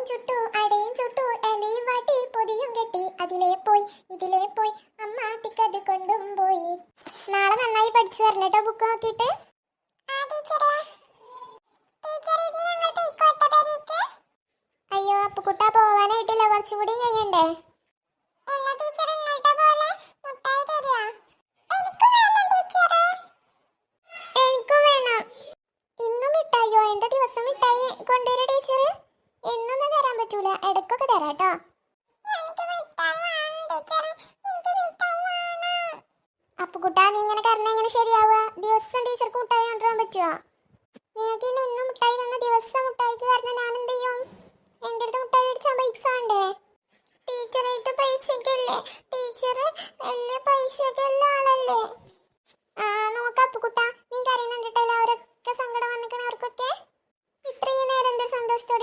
അപ്പവും ചുട്ടു അടയും ചുട്ടു എലയും വാട്ടി പൊതിയും കെട്ടി അതിലേ പോയി ഇതിലേ പോയി അമ്മ തിക്കത് കൊണ്ടും പോയി. നാളെ നന്നായി പഠിച്ചു വരണം കേട്ടോ ബുക്ക് നോക്കിയിട്ട് അയ്യോ അപ്പുക്കുട്ട പോവാനായിട്ടില്ല കുറച്ചുകൂടി കഴിയണ്ടേ? എനിക്കും വേണം ഇന്നും മിഠായിയോ? എന്താ ദിവസം മിഠായി കൊണ്ടുവരും ടീച്ചർ തരാ ഇടയ്ക്കൊക്കെ തരാം കേട്ടോ. അപ്പുകുട്ടാ നീ ഇങ്ങനെ കരഞ്ഞ എങ്ങനെ ശരിയാവുക? ദിവസം ടീച്ചർക്ക് മുട്ടായി കൊണ്ടുവരാൻ പറ്റുമോ നിങ്ങൾക്ക് ഇനി ഇന്ന് മുട്ടായി തന്ന ദിവസം മുട്ടായിക്ക് കാരണം ഞാൻ എന്ത് ചെയ്യും? എന്റെ അടുത്ത് മുട്ടായി മേടിച്ചാൽ പൈസ വേണ്ടേ? ടീച്ചറായിട്ട് പൈസക്കല്ലേ? ടീച്ചർ വലിയ പൈസയൊക്കെ ഉള്ള ആളല്ലേ? ആ നോക്ക അപ്പുകുട്ട നീ കരയുന്നുണ്ടിട്ടല്ലോ അവരൊക്കെ സങ്കടം വന്നിക്കണേ അവർക്കൊക്കെ ഇത്രയും നേരം എന്തൊരു സന്തോഷത്തോടെ